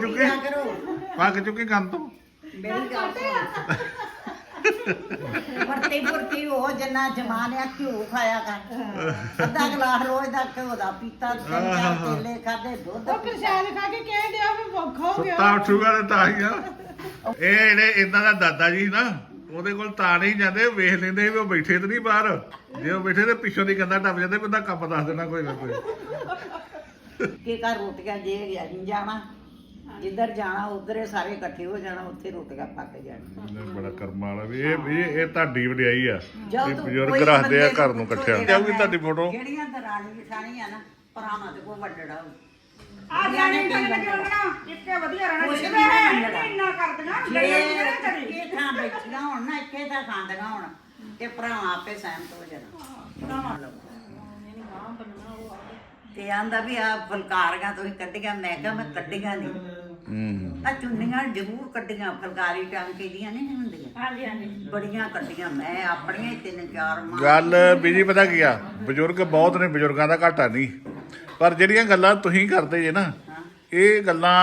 ਚੁੱਕੇ? ਕਰੋ। ਪੱਕ ਚੁੱਕੇ ਕੰਨ ਤੋਂ? ਮੇਰੀ ਗੱਲ ਵਰਤੀ ਵਰਤੀ ਉਹ ਜਿੰਨਾ ਜਮਾਨਿਆ ਘਿਓ ਖਾਇਆ ਕਰ। ਅੱਧਾ ਗਲਾਸ ਰੋਜ਼ ਦਾ ਘਿਓ ਦਾ ਪੀਤਾ ਤਿੰਨ ਚਾਰ ਕੇਲੇ ਖਾਦੇ ਦੁੱਧ ਉਹ ਪ੍ਰਸ਼ਾਦ ਖਾ ਕੇ ਕਹਿ ਦਿਆ ਵੀ ਭੁੱਖ ਹੋ ਗਿਆ। ਸੁੱਤਾ ਉੱਠੂਗਾ ਤੇ ਤਾਂ ਹੀ ਆ। ਇਹ ਇਹਨਾਂ ਦਾ ਦਾਦਾ ਜੀ ਨਾ ਉਹਦੇ ਕੋਲ ਤਾਂ ਨਹੀਂ ਜਾਂਦੇ ਵੇਖ ਲੈਂਦੇ ਵੀ ਉਹ ਬੈਠੇ ਤੇ ਨਹੀਂ ਬਾਹਰ। ਜੇ ਉਹ ਬੈਠੇ ਤੇ ਪਿੱਛੋਂ ਦੀ ਕੰਦਾ ਟੱਪ ਜਾਂਦੇ ਬੰਦਾ ਕੱਪ ਦੱਸ ਦੇਣਾ ਕੋਈ ਨਾ ਕੋਈ। ਕਿ ਘਰ ਰੋਟੀਆਂ ਜੇ ਗਿਆ ਨਹੀਂ ਜਾਣਾ। ਜਿੱਧਰ ਜਾਣਾ ਉਧਰ ਇਹ ਸਾਰੇ ਇਕੱਠੇ ਹੋ ਜਾਣਾ ਉੱਥੇ ਰੋਟੀਆਂ ਪੱਕ ਜਾਣੀਆਂ ਇਹਨੇ ਬੜਾ ਕਰਮ ਵਾਲਾ ਵੀ। ਇਹ ਵੀ ਇਹ ਤੁਹਾਡੀ ਵਡਿਆਈ ਆ। ਜਦ ਇਹ ਤੂੰ ਬਜ਼ੁਰਗ ਕੋਈ ਰੱਖਦੇ ਆ ਬੰਦੇ ਘਰ ਨੂੰ ਇਕੱਠਿਆਂ। ਜਿਹੜਾ ਜਾਊਗੀ ਤੁਹਾਡੀ ਫੋਟੋ ਜਿਹੜੀਆਂ ਦਰਾਣੀ ਜਠਾਣੀਆਂ ਨਾ ਭਰਾਵਾਂ ਤੇ ਕੋਈ ਵੱਡੜਾ। ਆ ਜਾਣੇ ਕੱਲ ਲੱਗੇ ਉਹਨਾਂ ਇੱਕੇ ਵਧੀਆ ਰਹਿਣਾ। ਕੁਛ ਨਹੀਂ ਮੰਨਣਾ। ਇੰਨਾ ਕਰਦੀਆਂ ਨਾ ਕਰੀ ਇੱਕੇ ਥਾਂ ਬੈਠੀਆਂ ਹੋਣ ਨਾ ਇੱਕੇ ਥਾਂ ਖਾਂਦੀਆਂ ਹੋਣ ਤੇ ਭਰਾਵਾਂ ਆਪੇ ਸਹਿਮਤ ਹੋ ਜਾਣਾ। ਭਰਾਵਾਂ ਲੋਕ ਤੇ ਆਂਦਾ ਵੀ ਆ ਫੁਲਕਾਰੀਆਂ ਤੁਸੀਂ ਕੱਢੀਆਂ। ਮੈਂ ਕਿਹਾ ਮੈਂ ਕੱਢੀਆਂ ਨਹੀਂ ਹੂੰ ਆ ਚੁੰਨੀਆਂ ਜ਼ਰੂਰ ਕੱਢੀਆਂ ਫੁਲਕਾਰੀ ਟਾਂਕੇ ਦੀਆਂ ਨਹੀਂ ਹੁੰਦੀਆਂ। ਹਾਂਜੀ ਹਾਂਜੀ। ਬੜੀਆਂ ਕੱਢੀਆਂ ਮੈਂ ਆਪਣੀਆਂ ਹੀ ਤਿੰਨ ਚਾਰ ਮਾਂ ਗੱਲ ਬੀਜੀ ਪਤਾ ਕੀ ਆ? ਬਜ਼ੁਰਗ ਬਹੁਤ ਨੇ ਬਜ਼ੁਰਗਾਂ ਦਾ ਘਾਟਾ ਨਹੀਂ। ਪਰ ਜਿਹੜੀਆਂ ਗੱਲਾਂ ਤੁਸੀਂ ਕਰਦੇ ਜੇ ਨਾ ਇਹ ਗੱਲਾਂ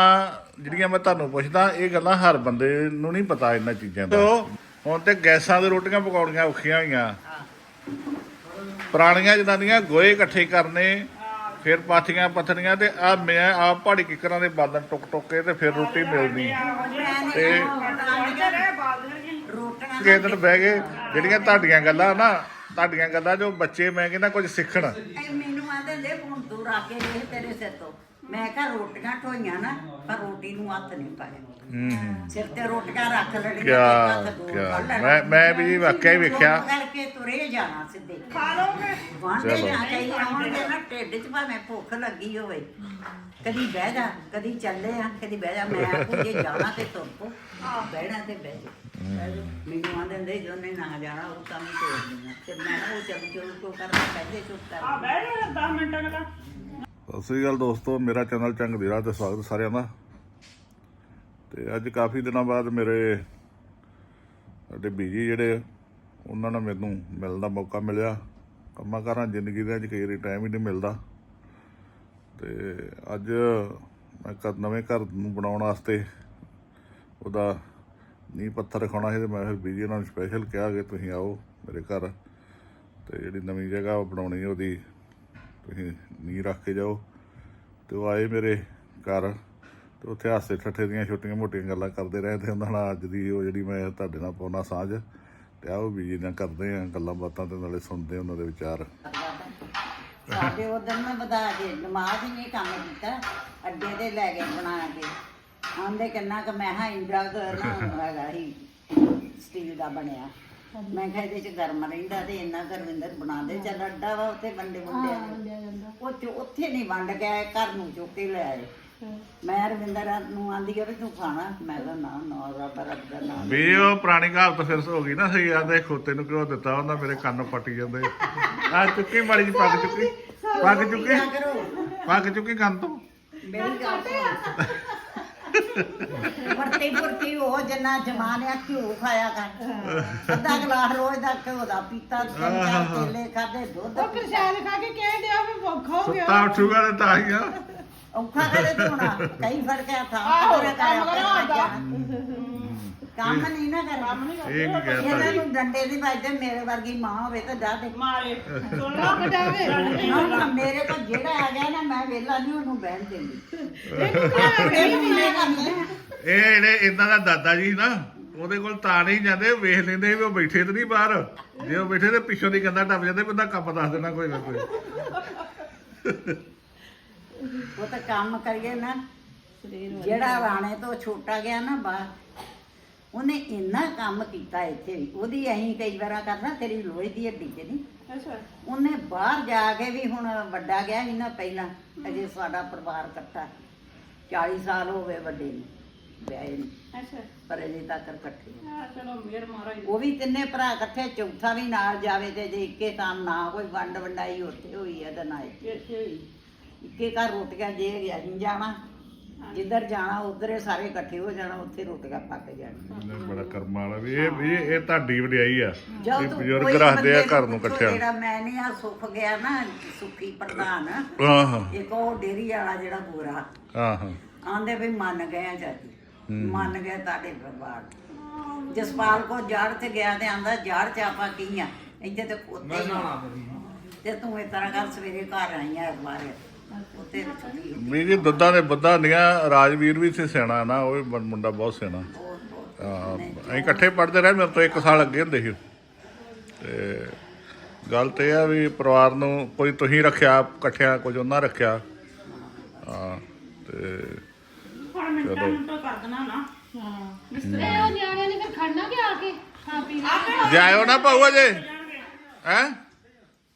ਜਿਹੜੀਆਂ ਮੈਂ ਤੁਹਾਨੂੰ ਪੁੱਛਦਾ ਇਹ ਗੱਲਾਂ ਹਰ ਬੰਦੇ ਨੂੰ ਨਹੀਂ ਪਤਾ ਇਹਨਾਂ ਚੀਜ਼ਾਂ ਦਾ। ਹੁਣ ਤੇ ਗੈਸਾਂ ਦੇ ਰੋਟੀਆਂ ਪਕਾਉਣੀਆਂ ਔਖੀਆਂ ਹੋਈਆਂ। ਪੁਰਾਣੀਆਂ ਜਨਾਨੀਆਂ ਗੋਏ ਇਕੱਠੇ ਕਰਨੇ ਫਿਰ ਪਾਥੀਆਂ ਪੱਥਣੀਆਂ ਤੇ ਆ ਮੈਂ ਆ ਪਹਾੜੀ ਕਿਕਰਾਂ ਦੇ ਬਾਦਨ ਟੁਕ ਟੁਕ ਕੇ ਤੇ ਫਿਰ ਰੋਟੀ ਮਿਲਦੀ। ਤੇ ਕਿਸੇ ਦਿਨ ਬਹਿ ਗਏ ਜਿਹੜੀਆਂ ਤੁਹਾਡੀਆਂ ਗੱਲਾਂ ਨਾ, ਤੁਹਾਡੀਆਂ ਗੱਲਾਂ ਜੋ ਬੱਚੇ ਮੈਂ ਕਹਿੰਦਾ ਕੁਝ ਸਿੱਖਣ। ਮੈਨੂੰ ਆਂਦੇ ਲੈ ਹੁਣ ਤੂੰ ਰੱਖ ਕੇ ਤੇਰੇ ਸਿਰ ਤੋਂ। ਮੈਂ ਕਿਹਾ ਰੋਟੀਆਂ ਢੋਈਆਂ ਨਾ ਪਰ ਰੋਟੀ ਨੂੰ ਹੱਥ ਨਹੀਂ ਪਾਇਆ। ਹੂੰ। ਸਿਰ ਤੇ ਰੋਟੀਆਂ ਰੱਖ ਲੈਣੀਆਂ ਕਿਆ- ਤੇ ਹੱਥ ਦੂਰ ਕਿਆ। ਕਰ ਲੈਣਾ। ਮੈਂ- ਮੈਂ ਵੀ ਵਾਕਿਆ ਹੀ ਵੇਖਿਆ। ਚੁੱਪ ਕਰਕੇ ਤੁਰੇ ਜਾਣਾ ਸਿੱਧੇ। ਖਾ ਲੋਗੇ ਵਾਂਡੇ ਚਲੋ। ਜਾ ਕਈ ਆਉਣਗੇ ਨਾ ਢਿੱਡ 'ਚ ਭਾਵੇਂ ਭੁੱਖ ਲੱਗੀ ਹੋਵੇ। ਕਦੀ ਬਹਿ ਜਾ ਕਦੀ ਚੱਲੇ ਆ ਕਦੀ ਬਹਿ ਜਾ। ਮੈਂ ਆਖੂ ਜੇ ਜਾਣਾ ਤੇ ਤੁਰ ਪੋ ਬਹਿਣਾ ਤੇ ਬਹਿ ਜਾ। ਮੈਨੂੰ ਆਂਦੇ ਹੁੰਦੇ ਜੋ ਨੇ ਨਾ ਜਾਣਾ ਉਹ ਕੰਮ ਤੋੜ ਦੇਣਾ। ਫਿਰ ਮੈਂ ਨਾ ਉਹ ਚੱਲ ਚੁੱਲ ਕੋ ਕਰਨਾ ਪਹਿਲੇ ਚੁੱਪ ਆ ਕਰ ਬਹਿ ਜਾ 10 ਮਿੰਟਾਂ ਦਾ ਸਤਿ ਸ੍ਰੀ ਅਕਾਲ ਦੋਸਤੋ, ਮੇਰਾ ਚੈਨਲ ਚੰਗ ਦੇਰਾ ਤੇ ਸਵਾਗਤ ਸਾਰਿਆਂ ਦਾ। ਤੇ ਅੱਜ ਕਾਫੀ ਦਿਨਾਂ ਬਾਅਦ ਮੇਰੇ ਸਾਡੇ ਬੀਜੀ ਜਿਹੜੇ, ਉਹਨਾਂ ਨਾਲ ਮੈਨੂੰ ਮਿਲਣ ਦਾ ਮੌਕਾ ਮਿਲਿਆ। ਕੰਮਾਂ ਕਾਰਾਂ ਜ਼ਿੰਦਗੀ ਦੇ ਵਿੱਚ ਕਈ ਵਾਰੀ ਟਾਈਮ ਹੀ ਨਹੀਂ ਮਿਲਦਾ। ਤੇ ਅੱਜ ਮੈਂ ਘਰ, ਨਵੇਂ ਘਰ ਨੂੰ ਬਣਾਉਣ ਵਾਸਤੇ ਉਹਦਾ ਨੀਂਹ ਪੱਥਰ ਰਖਾਉਣਾ ਸੀ ਤੇ ਮੈਂ ਫਿਰ ਬੀਜੀ ਉਹਨਾਂ ਨੂੰ ਸਪੈਸ਼ਲ ਕਿਹਾ ਕਿ ਤੁਸੀਂ ਆਓ ਮੇਰੇ ਘਰ। ਤੇ ਜਿਹੜੀ ਨਵੀਂ ਜਗ੍ਹਾ ਉਹ ਬਣਾਉਣੀ ਉਹਦੀ ਤੁਸੀਂ ਨੀਂਹ ਰੱਖ ਕੇ ਜਾਓ। ਤੇ ਉਹ ਆਏ ਮੇਰੇ ਘਰ। ਤੇ ਉੱਥੇ ਹਾਸੇ ਠੱਠੇ ਦੀਆਂ ਛੋਟੀਆਂ ਮੋਟੀਆਂ ਗੱਲਾਂ ਕਰਦੇ ਰਹੇ ਤੇ ਉਹਨਾਂ ਨਾਲ ਅੱਜ ਦੀ ਉਹ ਜਿਹੜੀ ਮੈਂ ਤੁਹਾਡੇ ਨਾਲ ਪਾਉਣਾ ਸਾਂਝ, ਤੇ ਆਓ ਬੀਜੀ ਨਾਲ ਕਰਦੇ ਆ ਗੱਲਾਂ ਬਾਤਾਂ ਤੇ ਨਾਲੇ ਸੁਣਦੇ ਉਹਨਾਂ ਦੇ ਵਿਚਾਰ। ਸਾਡੇ ਉਧਰ ਮੈਂ ਵਧਾ ਕੇ ਨਮਾਜ਼ ਹੀ ਨਹੀਂ ਕੰਮ ਕੀਤਾ, ਅੱਡੇ ਤੇ ਲੈ ਕੇ ਬਣਾ ਕੇ। ਆਂਦੇ ਕਿੰਨਾ ਕਿ ਮੈਂ ਹਾਂ ਇੰਦਰਾ ਘਰ ਹੈਗਾ ਹੀ ਸਟੀਲ ਦਾ ਬਣਿਆ। ਮੈਂ ਕਿਹਾ ਇਹਦੇ ਚ ਗਰਮ ਰਹਿੰਦਾ ਤੇ ਇੰਨਾ ਗਰਮਿੰਦਰ ਬਣਾ ਦੇ ਚੱਲ ਅੱਡਾ ਵਾ ਉੱਥੇ ਵੰਡੇ ਵੰਡੇ ਉਹ ਚ ਉੱਥੇ ਨਹੀਂ ਵੰਡ ਕੇ ਘਰ ਨੂੰ ਚੁੱਕ ਕੇ ਲੈ ਆਏ। ਮੈਂ ਰਵਿੰਦਰ ਨੂੰ ਆਂਦੀ ਆ ਵੀ ਤੂੰ ਖਾਣਾ ਮੈਂ ਕਿਹਾ ਨਾ ਨਾ ਰੱਬ ਰੱਬ ਦਾ ਨਾਮ ਵੀ ਉਹ ਪੁਰਾਣੀ ਕਹਾਵਤ ਫਿਰ ਹੋ ਗਈ ਨਾ ਸਹੀ ਆਂਦੇ ਖੋਤੇ ਨੂੰ ਕਿਉਂ ਦਿੱਤਾ ਹੁੰਦਾ ਮੇਰੇ ਕੰਨ ਪੱਟੀ ਜਾਂਦੇ। ਆ ਚੁੱਕੀ ਮਾੜੀ ਜੀ ਪੱਗ ਚੁੱਕੀ ਪੱਗ ਚੁੱਕੀ ਪੱਗ ਚੁੱਕੀ ਕੰਨ ਤੋਂ। ਮੇਰੀ ਗੱਲ ਸੁਣ। ਵਰਤੀ ਵਰਤੀ ਉਹ ਜਿੰਨਾ ਜਮਾਨਿਆ ਘਿਓ ਖਾਇਆ ਕਰ। ਅੱਧਾ ਗਲਾਸ ਰੋਜ਼ ਦਾ ਘਿਓ ਦਾ ਪੀਤਾ ਤਿੰਨ ਚਾਰ ਕੇਲੇ ਖਾਦੇ ਦੁੱਧ ਉਹ ਪ੍ਰਸ਼ਾਦ ਖਾ ਕੇ ਕਹਿ ਦਿਆ ਵੀ ਭੁੱਖ ਹੋ ਗਿਆ। ਸੁੱਤਾ ਉੱਠੂਗਾ ਤੇ ਤਾਂ ਹੀ ਆ। ਔਖਾ ਕਰੇ ਤੂੰ ਹੋਣਾ? ਕਈ ਫ਼ਰਕ ਹੈ ਥਾਂ ਕੰਮ ਕਰਿਆ। ਕੰਮ ਨਹੀਂ ਨਾ ਕਰ ਕੰਮ ਨਹੀਂ ਇਹ ਕੀ ਇਹਨਾਂ ਕਹਿਤਾ ਜੀ ਨੂੰ ਡੰਡੇ ਦੀ ਵੱਜਦੇ ਮੇਰੇ ਵਰਗੀ ਮਾਂ ਹੋਵੇ ਤਾਂ ਜਾ ਦੇ ਮਾਰੇ। ਸੁਣ ਲਾ ਬਟਾਵੇ ਨਾ, ਨਾ, ਮੇਰੇ ਕੋਲ ਜਿਹੜਾ ਆ ਗਿਆ ਨਾ ਮੈਂ ਵੇਲਾ ਨਹੀਂ ਉਹਨੂੰ ਬਹਿਣ ਦਿੰਦੀ। ਕਰਨੇ ਇਹ ਦਾ ਜੀ ਨਾ ਉਹਦੇ ਕੋਲ ਤਾਂ ਨਹੀਂ ਜਾਂਦੇ ਵੇਖ ਲੈਂਦੇ ਵੀ ਉਹ ਬੈਠੇ ਤੇ ਨਹੀਂ ਬਾਹਰ। ਜੇ ਉਹ ਬੈਠੇ ਤੇ ਪਿੱਛੋਂ ਦੀ ਕੰਦਾ ਟੱਪ ਜਾਂਦੇ ਬੰਦਾ ਕੱਪ ਦੱਸ ਦੇਣਾ ਕੋਈ ਨਾ ਕੋਈ। ਉਹ ਤਾਂ ਕੰਮ ਕਰੀਏ ਨਾ। ਜਿਹੜਾ ਰਾਣੇ ਤੋਂ ਛੋਟਾ ਗਿਆ ਨਾ ਬਾਹਰ ਉਹਨੇ ਇੰਨਾ ਕੰਮ ਕੀਤਾ ਇੱਥੇ ਵੀ। ਉਹਦੀ ਅਸੀਂ ਕਈ ਵਾਰਾਂ ਕਰਨਾ ਤੇਰੀ ਲੋਹੇ ਦੀ ਹੱਡੀ ਤੇ ਨਹੀਂ। ਅੱਛਾ। ਉਹਨੇ ਬਾਹਰ ਜਾ ਕੇ ਵੀ ਹੁਣ ਵੱਡਾ ਗਿਆ ਸੀ ਨਾ ਪਹਿਲਾਂ ਅਜੇ ਸਾਡਾ ਪਰਿਵਾਰ ਇਕੱਠਾ 40 ਸਾਲ ਹੋ ਗਏ ਵੱਡੇ ਨੂੰ ਵਿਆਹੇ ਨੂੰ। ਅੱਛਾ। ਪਰ ਅਜੇ ਤੱਕ ਇਕੱਠੇ ਆ। ਚਲੋ ਮੇਰ ਮਹਾਰਾਜ ਉਹ ਵੀ ਤਿੰਨੇ ਭਰਾ ਇਕੱਠੇ ਚੌਥਾ ਵੀ ਨਾਲ ਜਾਵੇ ਤੇ ਜੇ ਇੱਕੇ ਤਾਂ ਨਾ ਕੋਈ ਵੰਡ ਵੰਡਾਈ ਉੱਥੇ ਹੋਈ ਹੈ ਤਾਂ ਨਾ ਇੱਥੇ। ਇੱਥੇ ਹੀ ਇੱਕੇ ਘਰ ਰੋਟੀਆਂ ਜੇ ਗਿਆ ਨਹੀਂ ਜਾਣਾ। ਜਿੱਧਰ ਜਾਣਾ ਉਧਰ ਇਹ ਸਾਰੇ ਇਕੱਠੇ ਹੋ ਜਾਣਾ ਉੱਥੇ ਰੋਟੀਆਂ ਪੱਕ ਜਾਣੀਆਂ ਇਹਨੇ ਬੜਾ ਕਰਮ ਵਾਲਾ ਵੀ ਇਹ ਵੀ ਇਹ ਤੁਹਾਡੀ ਵਡਿਆਈ ਆ। ਤੂੰ ਬਜ਼ੁਰਗ ਰੱਖਦੇ ਆ ਘਰ ਨੂੰ ਇਕੱਠਿਆਂ ਜਿਹੜਾ ਮੈਂ ਨਹੀਂ ਆ ਸੁੱਖ ਗਿਆ ਨਾ ਸੁੱਖੀ ਪ੍ਰਧਾਨ। ਹਾਂ ਹਾਂ। ਇੱਕ ਉਹ ਡੇਰੀ ਵਾਲਾ ਜਿਹੜਾ ਗੋਰਾ। ਹਾਂ ਹਾਂ। ਆਂਦੇ ਵੀ ਮੰਨ ਗਏ ਆ ਚਾਚੀ। ਮੰਨ ਗਏ ਤੁਹਾਡੇ ਪਰਿਵਾਰ। ਜਸਪਾਲ ਕੋ ਜੜ ਤੇ ਗਿਆ ਤੇ ਆਂਦਾ ਜੜ ਚ ਆਪਾਂ ਕੀ ਆ? ਇੱਥੇ ਤੇ ਕੋਤੇ। ਤੇ ਤੂੰ ਇਸ ਤਰ੍ਹਾਂ ਕਰ ਸਵੇਰੇ ਘਰ ਆਈ ਆ ਬਾਰੇ ਉੱਤੇ ਛੁੱਟੀ ਹੋ ਵੀ ਜੀ ਦੁੱਧਾਂ ਦੇ ਬੱਧਾਂ ਦੀਆਂ ਰਾਜਵੀਰ ਵੀ ਸੀ ਸਿਆਣਾ ਨਾ ਉਹ ਵੀ ਮੁੰ- ਮੁੰਡਾ ਬਹੁਤ ਸਿਆਣਾ। ਬਹੁਤ ਬਹੁਤ ਹਾਂ, ਅਸੀਂ ਇਕੱਠੇ ਪੜ੍ਹਦੇ ਰਹੇ ਮੇਰੇ ਤੋਂ ਇੱਕ ਸਾਲ ਅੱਗੇ ਹੁੰਦੇ ਸੀ ਤੇ ਗੱਲ ਤੇ ਇਹ ਆ ਵੀ ਪਰਿਵਾਰ ਨੂੰ ਕੋਈ ਤੁਸੀਂ ਰੱਖਿਆ ਇਕੱਠਿਆਂ ਕੁਝ ਉਹਨਾਂ ਰੱਖਿਆ। ਹਾਂ ਤੇ ਹੁਣ ਮਿੰਟਾਂ ਮਿੰਟਾਂ ਕਰ ਦੇਣਾ ਨਾ। ਇਹ ਉਹ ਨਿਆਣਿਆਂ ਨੇ ਫਿਰ ਖੜਨਾ ਕਿ ਆ ਕੇ? ਖਾ ਪੀ ਲੈ ਜਾਇਓ ਨਾ ਭਾਊ ਅਜੇ ਹੈ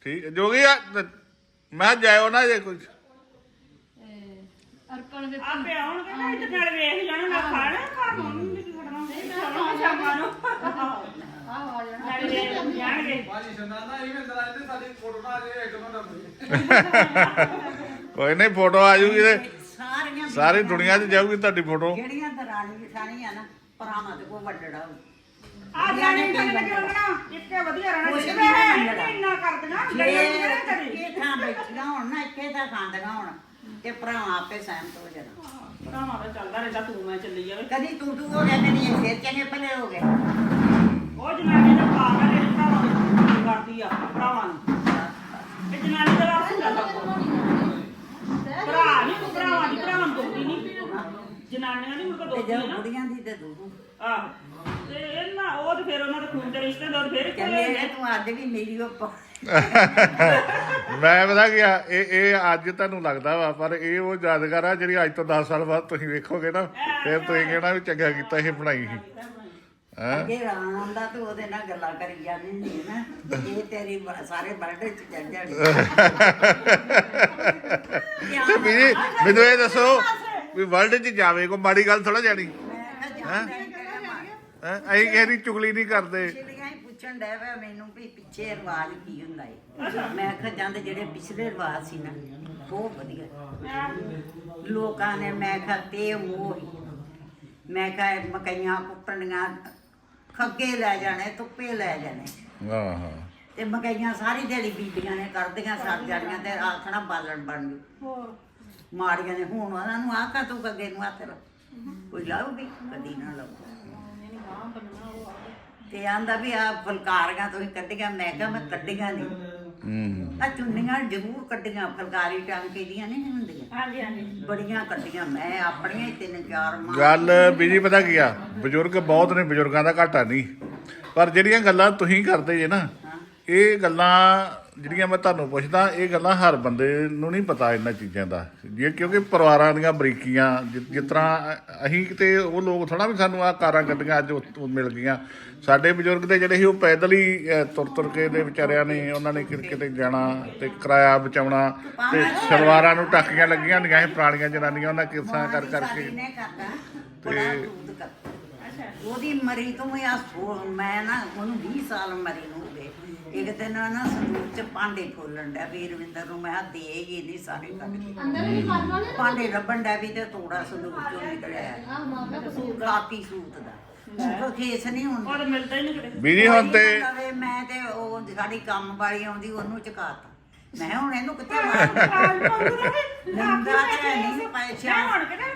ਠੀਕ ਹੈ, ਜੋਗੀ ਆ? ਮੈਂ ਕਿਹਾ ਜਾਇਓ ਨਾ ਜੇ ਕੁਝ ਅਰਪਣ ਦੇ ਆਪੇ ਆਉਣਗੇ ਨਾ ਇੱਥੇ ਨਾਲ ਵੇਖ ਜਾਣਾ ਨਾ ਖਾਣਾ ਘਰ ਨੂੰ ਨਹੀਂ ਕੀ ਖੜਨਾ ਨਹੀਂ ਸ਼ਾਮਾਂ ਨੂੰ ਆਹ ਆ ਜਾਣਾ। ਨਾਲ ਵੇਖ ਜਾਣਗੇ। ਕੋਈ ਨਹੀਂ ਫੋਟੋ ਆ ਜੂਗੀ ਤੇ ਸਾਰੀਆਂ ਸਾਰੀ ਦੁਨੀਆ 'ਚ ਜਾਊਗੀ ਤੁਹਾਡੀ ਫੋਟੋ। ਜਿਹੜੀਆਂ ਦਰਾਣੀ ਜਠਾਣੀਆਂ ਨਾ ਭਰਾਵਾਂ ਦੇ ਕੋ ਵੱਡੜਾ। ਆ ਜਾਣੇ ਕੱਲ ਲੱਗੇ ਹੋਣਾ ਇੱਥੇ ਵਧੀਆ ਰਹਿਣਾ ਨਹੀਂ ਹੈ। ਇੰਨਾ ਕਰਦੀਆਂ ਜੇ ਲੜਾਈਆਂ ਨਹੀਂ ਕਰੀ? ਇੱਕੇ ਥਾਂ ਬੈਠੀਆਂ ਹੋਣ ਨਾ ਇੱਕੇ ਥਾਂ ਖਾਂਦੀਆਂ ਹੋਣ। ਤੇ ਭਰਾਵਾਂ ਆਪੇ ਸਹਿਮਤ ਹੋ ਜਾਣਾ। ਭਰਾਵਾਂ ਦਾ ਚੱਲਦਾ ਰਹਿੰਦਾ ਤੂੰ ਮੈਂ ਚੱਲੀ ਜਾਵੇ। ਕਦੀ ਤੂੰ ਤੂੰ ਹੋ ਗਿਆ ਕਦੀ ਇਹ ਸਿਰ ਚੰਗੇ ਭਲੇ ਹੋ ਗਏ। ਉਹ ਜਨਾਨੀ ਦਾ ਭਾਵ ਹੈ ਭਰਾਵਾਂ ਨੂੰ ਕਰਦੀ ਆ ਭਰਾਵਾਂ ਨੂੰ। ਇਹ ਜਨਾਨੀ ਦਾ ਰਾਹ ਹੁੰਦਾ। ਭਰਾ ਨਹੀਂ ਭਰਾਵਾਂ ਦੀ ਭਰਾਵਾਂ ਨੂੰ ਦੋਦੀ ਨਹੀਂ ਜਨਾਨੀਆਂ ਦੀ ਮੁਰਗਾ ਤੇ ਦੋਦੀ ਜਦੋਂ ਨਾ ਦੀ ਤੇ ਇਹ ਨਾ ਉਹ ਤੇ ਫਿਰ ਉਹਨਾਂ ਦੇ ਖੂਨ ਦੇ ਰਿਸ਼ਤੇ ਦਾ ਫਿਰ ਇਹ ਤੂੰ ਅੱਜ ਵੀ ਮੇਰੀ ਉਹ ਪ- ਮੈਂ ਪਤਾ ਗਿਆ ਇਹ ਇਹ ਅੱਜ ਤੁਹਾਨੂੰ ਲੱਗਦਾ ਵਾ ਪਰ ਇਹ ਉਹ ਯਾਦਗਾਰ ਆ ਜਿਹੜੀ ਅੱਜ ਤੋਂ 10 ਸਾਲ ਬਾਅਦ ਤੁਸੀਂ ਵੇਖੋਗੇ ਨਾ ਫਿਰ ਤੁਸੀਂ ਕਹਿਣਾ ਵੀ ਚੰਗਾ ਕੀਤਾ ਇਹ ਬਣਾਈ ਸੀ। ਹੈਂ? ਅੱਗੇ ਰਾਣ ਆਉਂਦਾ ਤੇ ਉਹਦੇ ਨਾਲ ਗੱਲਾਂ ਕਰੀ ਜਾਂਦੀ ਹੁੰਦੀ ਨਾ ਇਹ ਤੇਰੀ ਬ- ਸਾਰੇ ਬਰਡੇ ਚ ਚੱਲ ਜਾਣੀ। ਤੇ ਵੀ ਮੈਨੂੰ ਇਹ ਦੱਸੋ ਵੀ ਵਰਲਡ 'ਚ ਜਾਵੇ ਕੋ ਮਾੜੀ ਗੱਲ ਥੋੜਾ ਜਾਣੀ। ਮੈਂ ਕਿਹਾ ਜਾਂਦੇ ਹੈਂ? ਅਸੀਂ ਕਿਸੇ ਦੀ ਚੁਗਲੀ ਨਹੀਂ ਕਰਦੇ। ਪੁੱਛਣ ਡਿਆ ਵਾ ਮੈਨੂੰ ਵੀ ਪਿੱਛੇ ਰਿਵਾਜ ਕੀ ਹੁੰਦਾ ਏ। ਮੈਂ ਕਿਹਾ ਜਾਂਦੇ ਜਿਹੜੇ ਪਿਛਲੇ ਰਿਵਾਜ ਸੀ ਨਾ ਉਹ ਵਧੀਆ। ਲੋਕਾਂ ਨੇ ਮੈਂ ਕਿਹਾ ਤੇ ਮੋਹ। ਮੈਂ ਕਿਹਾ ਮਕਈਆਂ ਕੁੱਟਣੀਆਂ ਖੱਗੇ ਲੈ ਜਾਣੇ ਧੁੱਪੇ ਲੈ ਜਾਣੇ। ਹਾਂ ਹਾਂ। ਤੇ ਮਕਈਆਂ ਸਾਰੀ ਦਿਹਾੜੀ ਬੀਬੀਆਂ ਨੇ ਕਰਦੀਆਂ ਸਰ ਜਾਣੀਆਂ ਤੇ ਆਖਣਾ ਬਾਲਣ ਬਣ ਹੋਰ? ਮਾੜੀਆਂ ਨੇ ਹੁਣ ਉਹਨਾਂ ਨੂੰ ਆਖਾ ਤੂੰ ਅੱਗੇ ਨੂੰ ਹੱਥ ਲਾ ਕੋਈ ਲਾਊਗੀ? ਕਦੀ ਨਾ ਲਾਊ ਤੇ ਆਂਦਾ ਵੀ ਆ ਫੁਲਕਾਰੀਆਂ ਤੁਸੀਂ ਕੱਢੀਆਂ ਮੈਂ ਕਿਹਾ ਮੈਂ ਕੱਢੀਆਂ ਨਹੀਂ ਹੂੰ। ਆ ਚੁੰਨੀਆਂ ਜ਼ਰੂਰ ਕੱਢੀਆਂ ਫੁਲਕਾਰੀ ਟਾਂਕੇ ਦੀਆਂ ਨਹੀਂ ਹੁੰਦੀਆਂ? ਹਾਂਜੀ ਹਾਂਜੀ। ਬੜੀਆਂ ਕੱਢੀਆਂ ਮੈਂ ਆਪਣੀਆਂ ਹੀ ਤਿੰਨ ਚਾਰ ਮਾਂ। ਗੱਲ ਬੀਜੀ ਪਤਾ ਕੀ ਆ ਬਜ਼ੁਰਗ ਬਹੁਤ ਨੇ ਬਜ਼ੁਰਗਾਂ ਦਾ ਘਾਟਾ ਨਹੀਂ। ਪਰ ਜਿਹੜੀਆਂ ਗੱਲਾਂ ਤੁਸੀਂ ਕਰਦੇ ਜੇ ਨਾ ਇਹ ਗੱਲਾਂ ਜਿਹੜੀਆਂ ਮੈਂ ਤੁਹਾਨੂੰ ਪੁੱਛਦਾ ਇਹ ਗੱਲਾਂ ਹਰ ਬੰਦੇ ਨੂੰ ਨਹੀਂ ਪਤਾ ਇਹਨਾਂ ਚੀਜ਼ਾਂ ਦਾ। ਜੇ ਕਿਉਂਕਿ ਪਰਿਵਾਰਾਂ ਦੀਆਂ ਬਰੀਕੀਆਂ ਜਿਸ ਤਰ੍ਹਾਂ ਅਸੀਂ ਕਿਤੇ ਉਹ ਲੋਕ ਥੋੜਾ ਵੀ ਸਾਨੂੰ ਆ ਕਾਰਾਂ ਗੱਡੀਆਂ ਅੱਜ ਮਿਲ ਗਈਆਂ। ਸਾਡੇ ਬਜ਼ੁਰਗ ਦੇ ਜਿਹੜੇ ਸੀ ਉਹ ਪੈਦਲ ਹੀ ਤੁਰ ਤੁਰ ਕੇ ਦੇ ਵਿਚਾਰਿਆਂ ਨੇ ਉਹਨਾਂ ਨੇ ਕਿਤੇ ਜਾਣਾ ਤੇ ਕਿਰਾਇਆ ਬਚਾਉਣਾ ਤੇ ਸਲਵਾਰਾਂ ਨੂੰ ਟਾਕੀਆਂ ਲੱਗੀਆਂ ਹੁੰਦੀਆਂ ਸੀ ਪੁਰਾਣੀਆਂ ਜਨਾਨੀਆਂ ਉਹਨਾਂ ਕਿਰਸਾਂ ਕਰ ਕਰਕੇ। ਕਰਦਾ ਉਹਦੀ ਮਰੀ ਤੋਂ ਸੋ- ਮੈਂ ਨਾ ਉਹਨੂੰ 20 ਸਾਲ ਮਰੀ ਨੂੰ ਹੋ ਗਏ ਇੱਕ ਦਿਨ ਨਾ ਸੰਦੂਕ ਚ ਭਾਂਡੇ ਖੋਲਣ ਡਿਆ ਵੀ ਰਵਿੰਦਰ ਨੂੰ ਮੈਂ ਕਿਹਾ ਦੇ ਹੀ ਨਹੀਂ ਸਾਰੇ ਕੱਢ ਕੇ। ਅੰਦਰ ਵੀ ਕਰਨ ਵਾਲੇ ਭਾਂਡੇ ਲੱਭਣ ਡਿਆ ਵੀ ਤੇ ਤੋੜਾ ਸੰਦੂਕ ਚੋਂ ਨਿਕਲਿਆ। ਕਾਪੀ ਦਾ। ਉਹ ਕੇਸ ਨਹੀਂ ਹੁੰਦਾ ਉਹ ਤਾਂ ਮਿਲਦਾ ਹੀ ਨਹੀਂ ਕਿਤੇ। ਬੀਜੀ ਹੁਣ ਤੇ ਕੋਈ ਨਾ ਲਵੇ, ਮੈਂ ਤੇ ਉਹ ਸਾਡੀ ਕੰਮ ਵਾਲੀ ਆਉਂਦੀ ਉਹਨੂੰ ਚਕਾਤਾ। ਮੈਂ ਕਿਹਾ ਹੁਣ ਇਹਨੂੰ ਕਿੱਥੇ ਮਾਰਨਾ? ਨਾ ਲੰਗਾ ਤੇ ਨਹੀਂ ਪੈਸਾ ਹੁਣ ਕਿਤੇ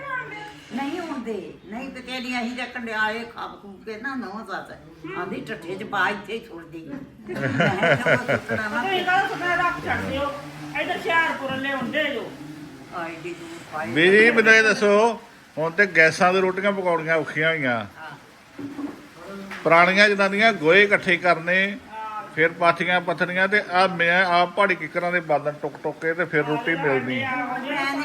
ਨਹੀਂ ਹੁੰਦੇ ਨਹੀਂ ਤੇ ਤੇਰੀ ਅਸੀਂ ਤੇ ਕੰਡਿਆਲੇ ਖਾਪ ਖੂਪ ਕੇ ਨਾ ਨੌ ਸੱਸ ਆਂਦੀ ਟੱਠੇ ਚ ਪਾ ਇੱਥੇ ਹੀ ਛੁੱਟਦੀ ਤੁਸੀਂ ਕੱਲ ਸੁਣਾ ਰੱਖ ਛੱਡਦੇ ਹੋ ਇਧਰ ਹੁਸ਼ਿਆਰਪੁਰ ਲੈ ਹੁੰਦੇ ਜੋ। ਆਈਡੀ ਦੂਰ ਪਾਈ ਬੀਜੀ ਮੈਨੂੰ ਇਹ ਦੱਸੋ ਹੁਣ ਤੇ ਗੈਸਾਂ ਦੇ ਰੋਟੀਆਂ ਪਕਾਉਣੀਆਂ ਔਖੀਆਂ ਹੋਈਆਂ। ਪੁਰਾਣੀਆਂ ਜਨਾਨੀਆਂ ਗੋਏ ਇਕੱਠੇ ਕਰਨੇ ਫਿਰ ਪਾਥੀਆਂ ਪੱਥਣੀਆਂ ਤੇ ਆ ਮੈਂ ਆ ਪਹਾੜੀ ਕਿਕਰਾਂ ਦੇ ਬਾਦਨ ਟੁਕ ਟੁਕ ਕੇ ਤੇ ਫਿਰ ਰੋਟੀ ਮਿਲਦੀ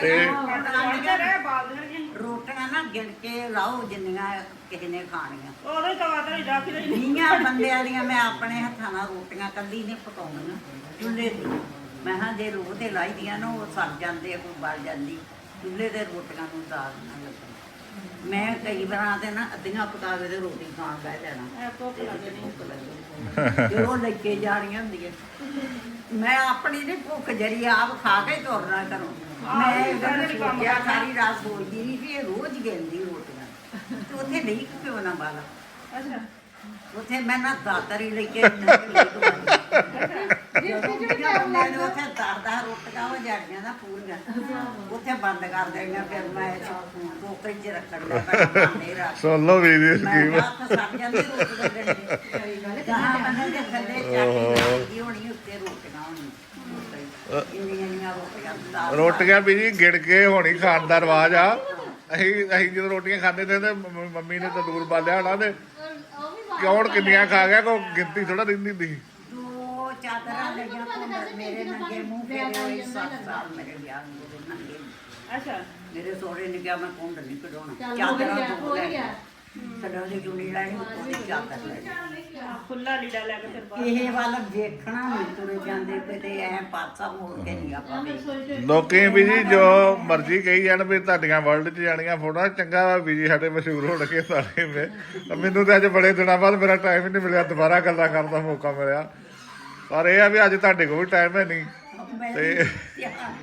ਤੇ ਰਹੇ ਬਾਲਦੀਆਂ ਜੀ ਰੋਟੀਆਂ ਨਾ ਗਿਣ ਕੇ ਲਾਓ ਜਿੰਨੀਆਂ ਕਿਸੇ ਨੇ ਖਾਣੀਆਂ। ਉਹਦੇ ਤਵਾ ਤੇ ਰੱਖ ਲਈ ਵੀਹਾਂ ਬੰਦਿਆਂ ਦੀਆਂ ਮੈਂ ਆਪਣੇ ਹੱਥਾਂ ਨਾਲ ਰੋਟੀਆਂ ਕੱਲੀ ਨੇ ਪਕਾਉਣੀਆਂ ਚੁੱਲ੍ਹੇ ਤੇ। ਮੈਂ ਹਾਂ ਜੇ ਰੋਹ ਤੇ ਲਾਈ ਦੀਆਂ ਨਾ ਉਹ ਸੜ ਜਾਂਦੇ ਕੋਈ ਬਲ ਜਾਂਦੀ। ਚੁੱਲ੍ਹੇ ਤੇ ਰੋਟੀਆਂ ਨੂੰ ਦਾਗ ਨਾ ਲੱਗਣ। ਮੈਂ ਕਈ ਵਾਰਾਂ ਤੇ ਨਾ ਅੱਧੀਆਂ ਪਕਾ ਕੇ ਤੇ ਰੋਟੀ ਖਾਣ ਬਹਿ ਜਾਣਾ। ਭੁੱਖ ਲੱਗੇ ਨਹੀਂ ਭੁੱਖ ਲੱਗੀ ਤੇ ਉਹ ਲੈ ਕੇ ਜਾਣੀਆਂ ਹੁੰਦੀਆਂ। ਮੈਂ ਆਪਣੀ ਨਹੀਂ ਭੁੱਖ ਜਰੀ ਆਪ ਖਾ ਕੇ ਤੁਰਨਾ ਕਰੂੰ ਮੈਂ ਗੱਲ ਸਾਰੀ ਰਾਤ ਰਹੀ ਵੀ ਇਹ ਰੋਜ਼ ਗਿਣਦੀ ਰੋਟੀਆਂ। ਤੇ ਉੱਥੇ ਨਹੀਂ ਕਿਉਂ ਨਾ ਬਾਲਾ ਅੱਛਾ। ਉੱਥੇ ਮੈਂ ਨਾ ਦਾਤਰੀ ਲੈ ਕੇ ਨੰਗੇ ਲੈ ਕੇ ਆਈ। ਜਦੋਂ ਬੰਦੇ ਨੇ ਉੱਥੇ ਦਰਦਾ ਰੋਟੀਆਂ ਹੋ ਜਾਣੀਆਂ ਨਾ ਪੂਰੀਆਂ ਉੱਥੇ ਬੰਦ ਕਰ ਦੇਣੀਆਂ ਫਿਰ ਮੈਂ ਕੋਕਰੀ ਚ ਰੱਖਣ ਲੱਗਾ ਸੁਣ ਲਓ ਦੀ ਮੈਂ ਸਕੀਮ ਹੱਥ ਸੜ ਜਾਂਦੇ ਰੋਟੀ ਦੇ ਗੰਢੇ ਕਹਾਂ ਬੰਦੇ ਦੇ ਥੱਲੇ ਚਾਟੀ ਹੋਣੀ ਉੱਤੇ ਰੋਟੀਆਂ ਹੋਣੀ ਰੋਟੀਆਂ ਵੀ ਜੀ ਗਿਣ ਕੇ ਹੋਣੀ ਖਾਣ ਦਾ ਰਿਵਾਜ ਆ। ਅਸੀਂ ਅਸੀਂ ਜਦੋਂ ਰੋਟੀਆਂ ਖਾਂਦੇ ਤੇ ਤੇ ਮੰਮੀ- ਮੰਮੀ ਨੇ ਤੰਦੂਰ ਬਾਲਿਆ ਹੋਣਾ ਤੇ ਕੌਣ ਕਿੰਨੀਆਂ ਖਾ ਗਿਆ ਕੋ ਗਿਣਤੀ ਥੋੜਾ ਰਹਿੰਦੀ ਹੁੰਦੀ ਸੀ? ਦੋ ਚਾਦਰਾਂ ਲਈਆਂ ਘੁੰਮਣ ਮੇਰੇ ਨੰਗੇ ਮੂੰਹ ਫੇਰੇ ਹੋਏ 7 ਸਾਲ ਮੇਰੇ ਵਿਆਹ ਨੂੰ ਮੇਰੇ ਨੰਗੇ ਅੱਛਾ। ਮੇਰੇ ਸੋਹਰੇ ਨੇ ਕਿਹਾ ਮੈਂ ਕੁੰਡ ਨਹੀਂ ਕਢਾਉਣਾ। ਚੱਲ ਹੋ ਗਿਆ, ਚਾਦਰਾਂ ਹੋ ਦੋ ਗਿਆ। ਸਦਾ ਦੀ ਚੁੰਨੀ ਲੈਣੀ ਉੱਤੋਂ ਦੀ ਚਾਦਰ ਲੈਣੀ ਖੁੱਲਾ ਲੀੜਾ ਲੈ ਕੇ ਫਿਰ ਬਾਹਰ ਇਹ ਵੱਲ ਵੇਖਣਾ ਨਹੀਂ ਤੁਰੇ ਜਾਂਦੇ ਕਿਤੇ ਐ ਪਾਸਾ ਮੋੜ ਕੇ ਨਹੀਂ ਆਪਾਂ ਵੇਖਦੇ। ਲੋਕੀ ਵੀ ਜੀ ਜੋ ਮਰਜ਼ੀ ਕਹੀ ਜਾਣ ਵੀ ਤੁਹਾਡੀਆਂ ਵਰਲਡ 'ਚ ਜਾਣੀਆਂ ਫੋਟੋਆਂ ਚੰਗਾ ਵਾ ਵੀ ਜੀ ਸਾਡੇ ਮਸ਼ਹੂਰ ਹੋਣਗੇ ਸਾਰੇ ਮੈਂ ਮੈਨੂੰ ਤਾਂ ਅੱਜ ਬੜੇ ਦਿਨਾਂ ਬਾਅਦ ਮੇਰਾ ਟਾਈਮ ਹੀ ਨਹੀਂ ਮਿਲਿਆ ਦੁਬਾਰਾ ਗੱਲਾਂ ਕਰਨ ਦਾ ਮੌਕਾ ਮਿਲਿਆ। ਪਰ ਇਹ ਆ ਵੀ ਅੱਜ ਤੁਹਾਡੇ ਕੋਲ ਵੀ ਟਾਈਮ ਹੈ ਨਹੀਂ। ਤੇ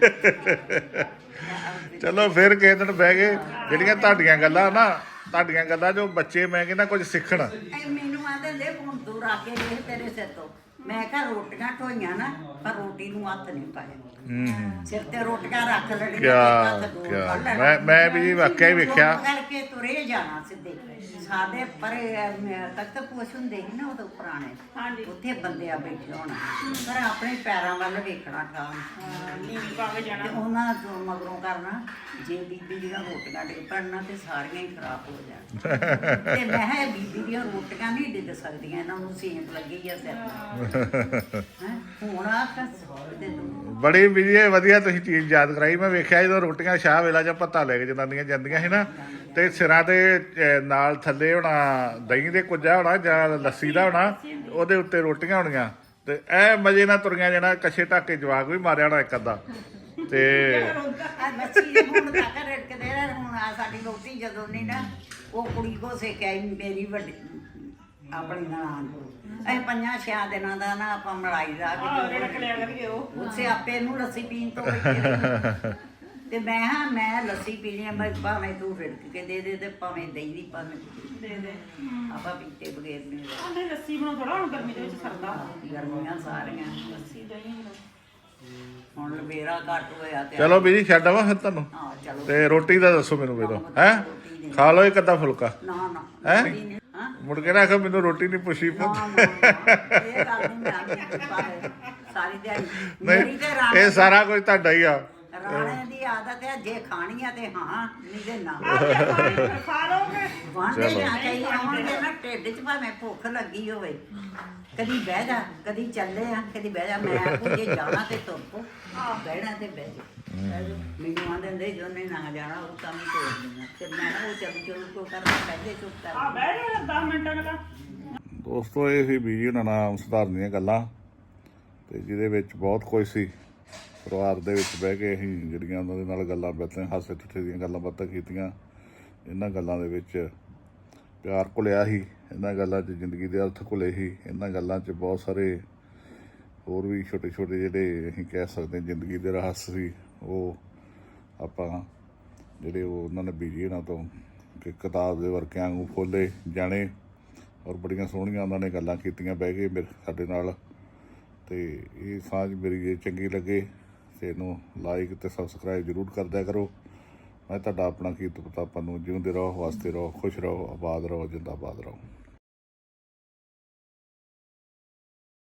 ਚਲੋ ਫਿਰ ਕਿਸੇ ਦਿਨ ਬਹਿ ਗਏ ਜਿਹੜੀਆਂ ਤੁਹਾਡੀਆਂ ਗੱਲਾਂ ਨਾ ਤੁਹਾਡੀਆਂ ਗੱਲਾਂ ਜੋ ਬੱਚੇ ਮੈਂ ਕਹਿੰਦਾ ਕੁਝ ਸਿੱਖਣ। ਇਹ ਮੈਨੂੰ ਆਂਦੇ ਦੇ ਹੁਣ ਤੂੰ ਰੱਖ ਕੇ ਦੇਖ ਤੇਰੇ ਸਿਰ ਤੋਂ। ਮੈਂ ਕਿਹਾ ਰੋਟੀਆਂ ਢੋਈਆਂ ਨਾ ਪਰ ਰੋਟੀ ਨੂੰ ਹੱਥ ਨਹੀਂ ਪਾਇਆ। ਹੂੰ। ਸਿਰ ਤੇ ਰੋਟੀਆਂ ਰੱਖ ਲੈਣੀਆਂ ਕਿਆ- ਤੇ ਹੱਥ ਦੂਰ ਕਿਆ- ਕਰ ਲੈਣਾ। ਮੈਂ- ਮੈਂ ਵੀ ਵਾਕਿਆ ਹੀ ਵੇਖਿਆ। ਚੁੱਪ ਕਰਕੇ ਤੁਰੇ ਜਾਣਾ ਸਿੱਧੇ। ਸਾਡੇ ਪਰੇ ਤਖਤ ਪੋਸ਼ ਹੁੰਦੇ ਸੀ ਨਾ ਉਦੋਂ ਪੁਰਾਣੇ। ਹਾਂਜੀ। ਉੱਥੇ ਬੰਦਿਆ ਬੈਠੇ ਹੋਣਾ। ਪਰ ਆਪਣੇ ਪੈਰਾਂ ਵੱਲ ਵੇਖਣਾ ਠਾਂ ਨੀਵੀਂ ਪਾ ਕੇ ਤੇ ਜਾਣਾ ਉਹਨਾਂ ਤੋਂ ਮਗਰੋਂ ਕਰਨਾ ਜੇ ਬੀਬੀ ਦੀਆਂ ਰੋਟੀਆਂ ਡਿੱਗ ਪੈਣਾ ਤੇ ਸਾਰੀਆਂ ਹੀ ਖਰਾਬ ਹੋ ਜਾਣ। ਤੇ ਮੈਂ ਕਿਹਾ ਇਹ ਬੀਬੀ ਦੀਆਂ ਰੋਟੀਆਂ ਨਹੀਂ ਡਿੱਗ ਸਕਦੀਆਂ ਇਹਨਾਂ ਨੂੰ ਸੇਂਟ ਲੱਗੀ ਆ ਸਿਰ। ਹੁਣ ਆ ਬੜੀ ਵੀ ਜੀ ਇਹ ਵਧੀਆ ਤੁਸੀਂ ਚੀਜ਼ ਯਾਦ ਕਰਾਈ। ਮੈਂ ਵੇਖਿਆ ਜਦੋਂ ਰੋਟੀਆਂ ਸ਼ਾਹ ਵੇਲਾ ਜਾਂ ਪੱਤਾ ਲੈ ਕੇ ਜਨਾਨੀਆਂ ਜਾਂਦੀਆਂ ਸੀ ਨਾ ਤੇ ਸਿਰਾਂ ਅਹ, ਨਾਲ ਥੱਲੇ ਹੋਣਾ ਦਹੀਂ ਦੇ ਕੁੱਜਾ ਹੋਣਾ ਜਾਂ ਲੱਸੀ ਦਾ ਹੋਣਾ ਉਹਦੇ ਉੱਤੇ ਰੋਟੀਆਂ ਹੋਣੀਆਂ। ਤੇ ਐ ਮਜੇ ਨਾਲ ਤੁਰੀਆਂ ਜਾਣਾ ਕੱਛੇ ਢਾਕੇ ਜਵਾਕ ਵੀ ਮਾਰਿਆ ਹੋਣਾ ਇੱਕ ਅੱਧਾ। ਤੇ ਆ ਮੱਛੀ ਦੇ ਹੁਣ ਤੱਕ ਰੜਕਦੇ ਰਹੇ ਹੁਣ ਆ ਸਾਡੀ ਲੋਟੀ ਜਦੋਂ ਨਹੀਂ ਨਾ ਉਹ ਕੁੜੀ ਕੋ ਸੇ ਕੇ ਆਈ ਮੇਰੀ ਵੱਡੀ। ਆਪਣੀ ਨਨਾਣ ਕੋਲ ਇਹ ਪੰਜਾਂ ਛਿਆਂ ਦਿਨਾਂ ਦਾ ਨਾ ਆਪਾਂ ਮਲਾਈ ਦਾ ਆਹ ਰੜਕ ਲਿਆ ਕਰੀਏ ਉਹ। ਉਸੇ ਆਪੇ ਨੂੰ ਲੱਸੀ ਪੀਣ ਤੋਂ। ਤੇ ਮੈਂ ਹਾਂ ਮੈਂ ਲੱਸੀ ਪੀਣੀ ਆ ਮੈਂ ਭਾਵੇਂ ਤੂੰ ਫਿੜਕ ਕੇ ਦੇ ਦੇ ਤੇ ਭਾਵੇਂ ਦਹੀਂ ਦੀ ਭਾਵੇਂ ਦੇ ਦੇ। ਆਪਾਂ ਪੀਤੇ ਬਗੈਰ ਨਹੀਂ ਰਹਿ। ਉਹਨੇ ਲੱਸੀ ਬਣਾਉ ਥੋੜਾ ਹੁਣ ਗਰਮੀ ਦੇ ਵਿੱਚ ਸਰਦਾ। ਗਰਮੀਆਂ ਸਾਰੀਆਂ। ਲੱਸੀ ਦਹੀਂ ਹੁਣ। ਲਵੇਰਾ ਘੱਟ ਹੋਇਆ ਤੇ ਚਲੋ ਵੀ ਜੀ ਛੱਡ ਆਵਾਂ ਫਿਰ ਤੁਹਾਨੂੰ। ਹਾਂ ਚਲੋ। ਤੇ ਰੋਟੀ ਦਾ ਦੱਸੋ ਮੈਨੂੰ ਵੇਦੋ ਹੈ? ਖਾ ਲਓ ਇੱਕ ਅੱਧਾ ਫੁਲਕਾ। ਨਾ ਨਾ ਹੈਂ? ਹਾਂ ਮੁੜ ਕੇ ਨਾ ਆਖੋ ਮੈਨੂੰ ਰੋਟੀ ਨਹੀਂ ਪੁੱਛੀ ਨਾ, ਨਾ, ਨਾ, ਇਹ ਗੱਲ ਨਹੀਂ ਮੈਂ ਪਰ ਸਾਰੀ ਦਿਹਾੜੀ। ਮੇਰੀ ਤੇ ਨਹੀਂ ਰਾਣੇ ਇਹ ਸਾਰਾ ਕੁਝ ਤੁਹਾਡਾ ਹੀ ਆ। ਰਾਣੇ ਦੀ ਆਦਤ ਹੈ ਜੇ ਖਾਣੀ ਆ ਤੇ ਹਾਂ ਨਹੀਂ ਤੇ ਨਾ। ਖਾ ਲਓਗੇ ਵਾਂਡੇ ਚਲੋ। ਨਾ ਕਈ ਆਉਣਗੇ ਨਾ ਢਿੱਡ 'ਚ ਭਾਵੇਂ ਭੁੱਖ ਲੱਗੀ ਹੋਵੇ ਕਦੀ ਬਹਿ ਜਾ ਕਦੀ ਚੱਲੇ ਆ ਕਦੀ ਬਹਿ ਜਾ ਮੈਂ ਆਖੂ ਜੇ ਜਾਣਾ ਤੇ ਤੁਰ ਪੋ ਬਹਿਣਾ ਤੇ ਬਹਿ ਜਾ। ਮੈਨੂੰ ਆਂਦੇ ਹੁੰਦੇ ਜੋ ਨਹੀਂ ਨਾ ਜਾਣਾ ਉਹ ਕੰਮ ਤੋੜ ਦੇਣਾ ਤੇ ਮੈਂ ਕਿਹਾ ਉਹ ਚੱਲ ਚੱਲ ਕੋ ਕਰਨਾ ਪਹਿਲੇ ਚੁੱਪ ਆ ਬਹਿ ਜਾ 10 ਮਿੰਟਾਂ ਦਾ ਦੋਸਤੋ, ਇਹ ਸੀ ਬੀਜੀ ਉਹਨਾਂ ਨਾਮ ਸੁਧਾਰਨ ਦੀਆਂ ਗੱਲਾਂ ਤੇ ਜਿਹਦੇ ਵਿੱਚ ਬਹੁਤ ਕੁਝ ਸੀ। ਪਰਿਵਾਰ ਦੇ ਵਿੱਚ ਬਹਿ ਕੇ ਅਸੀਂ ਜਿਹੜੀਆਂ ਉਹਨਾਂ ਦੇ ਨਾਲ ਗੱਲਾਂ ਬਾਤਾਂ ਹਾਸੇ ਠੱਠੇ ਦੀਆਂ ਗੱਲਾਂ ਬਾਤਾਂ ਕੀਤੀਆਂ, ਇਹਨਾਂ ਗੱਲਾਂ ਦੇ ਵਿੱਚ ਪਿਆਰ ਘੁਲਿਆ ਸੀ। ਇਹਨਾਂ ਗੱਲਾਂ 'ਚ ਜ਼ਿੰਦਗੀ ਦੇ ਅਰਥ ਘੁਲੇ ਸੀ। ਇਹਨਾਂ ਗੱਲਾਂ 'ਚ ਬਹੁਤ ਸਾਰੇ ਹੋਰ ਵੀ ਛੋਟੇ ਛੋਟੇ ਜਿਹੜੇ ਅਸੀਂ ਕਹਿ ਸਕਦੇ ਹਾਂ, ਜ਼ਿੰਦਗੀ ਦੇ ਰਹੱਸ ਸੀ। ਉਹ ਆਪਾਂ ਜਿਹੜੇ ਉਹ ਉਹਨਾਂ ਨੇ ਬੀਜੀ ਉਹਨਾਂ ਤੋਂ ਕਿ ਕਿਤਾਬ ਦੇ ਵਰਕਿਆਂ ਨੂੰ ਫੋਲੇ ਜਾਣੇ ਔਰ ਬੜੀਆਂ ਸੋਹਣੀਆਂ ਉਹਨਾਂ ਨੇ ਗੱਲਾਂ ਕੀਤੀਆਂ ਬਹਿ ਕੇ ਮੇਰੇ ਸਾਡੇ ਨਾਲ। ਤੇ ਇਹ ਸਾਂਝ ਮੇਰੀ ਜੇ ਚੰਗੀ ਲੱਗੇ। ਤੇ ਇਹਨੂੰ ਲਾਈਕ ਤੇ ਸਬਸਕ੍ਰਾਈਬ ਜਰੂਰ ਕਰਦਿਆ ਕਰੋ। ਮੈਂ ਤੁਹਾਡਾ ਆਪਣਾ ਕੀਰਤ ਪ੍ਰਤਾਪਨ ਨੂੰ ਜਿਉਂਦੇ ਰਹੋ ਵਸਦੇ ਰਹੋ, ਖੁਸ਼ ਰਹੋ, ਆਬਾਦ ਰਹੋ, ਜਿੰਦਾਬਾਦ ਰਹੋ।